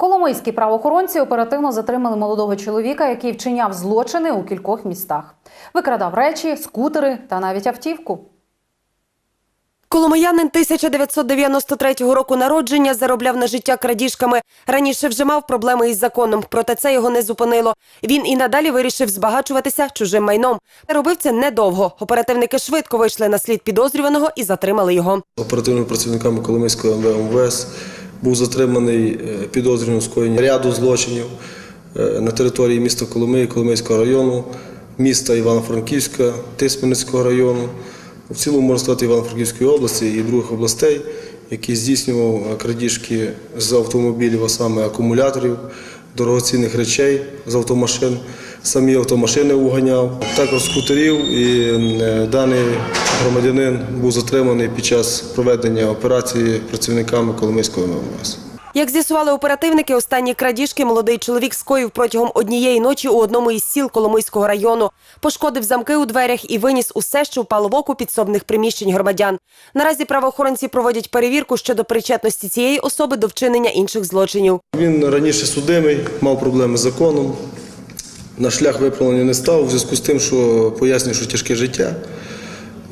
Коломийські правоохоронці оперативно затримали молодого чоловіка, який вчиняв злочини у кількох містах. Викрадав речі, скутери та навіть автівку. Коломиянин 1993 року народження заробляв на життя крадіжками. Раніше вже мав проблеми із законом, проте це його не зупинило. Він і надалі вирішив збагачуватися чужим майном. Робив це недовго. Оперативники швидко вийшли на слід підозрюваного і затримали його. Оперативними працівниками Коломийського МВС був затриманий е, підозрюваний у скоєнні ряду злочинів е, на території міста Коломиї, Коломийського району, міста Івано-Франківська, Тисменницького району, в цілому можна сказати Івано-Франківської області і других областей, який здійснював е, крадіжки з автомобілів, а саме акумуляторів, дорогоцінних речей з автомашин, самі автомашини уганяв, також скутерів. І даний громадянин був затриманий під час проведення операції працівниками Коломийського МВС. Як з'ясували оперативники, останні крадіжки молодий чоловік скоїв протягом однієї ночі у одному із сіл Коломийського району. Пошкодив замки у дверях і виніс усе, що впало в оку підсобних приміщень громадян. Наразі правоохоронці проводять перевірку щодо причетності цієї особи до вчинення інших злочинів. Він раніше судимий, мав проблеми з законом. На шлях виправлення не став у зв'язку з тим, що пояснює, що тяжке життя.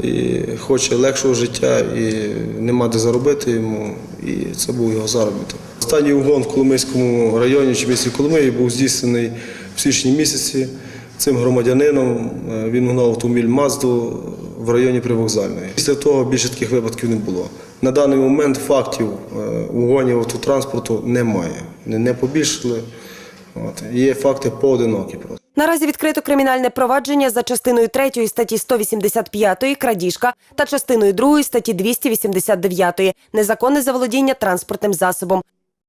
І хоче легшого життя, і нема де заробити йому, і це був його заробіток. Останній угон в Коломийському районі чи місті Коломиї був здійснений в січні місяці. Цим громадянином е, він угнав автомобіль Мазду в районі Привокзальної. Після того більше таких випадків не було. На даний момент фактів е, угонів автотранспорту немає. Не, не побільшили. От. Є факти поодинокі просто. Наразі відкрито кримінальне провадження за частиною 3 статті 185 крадіжка та частиною 2 статті 289 незаконне заволодіння транспортним засобом.